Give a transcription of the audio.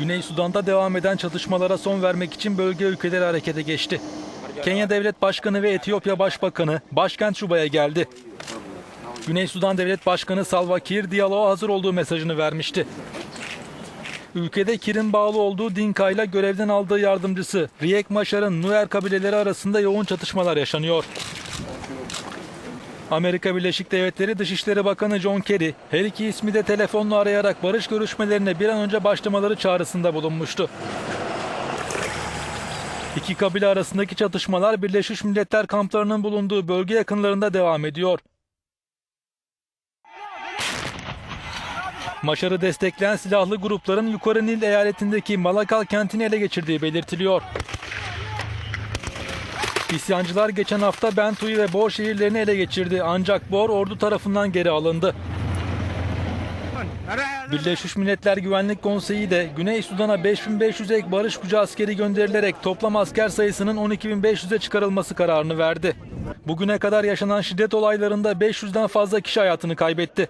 Güney Sudan'da devam eden çatışmalara son vermek için bölge ülkeleri harekete geçti. Kenya Devlet Başkanı ve Etiyopya Başbakanı başkent Şuba'ya geldi. Güney Sudan Devlet Başkanı Salva Kiir diyaloğa hazır olduğu mesajını vermişti. Ülkede Kir'in bağlı olduğu Dinka ile görevden aldığı yardımcısı Riek Maşar'ın Nuer kabileleri arasında yoğun çatışmalar yaşanıyor. Amerika Birleşik Devletleri Dışişleri Bakanı John Kerry, her iki ismi de telefonla arayarak barış görüşmelerine bir an önce başlamaları çağrısında bulunmuştu. İki kabile arasındaki çatışmalar Birleşmiş Milletler kamplarının bulunduğu bölge yakınlarında devam ediyor. Maşar'ı destekleyen silahlı grupların Yukarı Nil eyaletindeki Malakal kentini ele geçirdiği belirtiliyor. İsyancılar geçen hafta Bentu'yu ve Bor şehirlerini ele geçirdi ancak Bor ordu tarafından geri alındı. Birleşmiş Milletler Güvenlik Konseyi de Güney Sudan'a 5500 ek barış gücü askeri gönderilerek toplam asker sayısının 12500'e çıkarılması kararını verdi. Bugüne kadar yaşanan şiddet olaylarında 500'den fazla kişi hayatını kaybetti.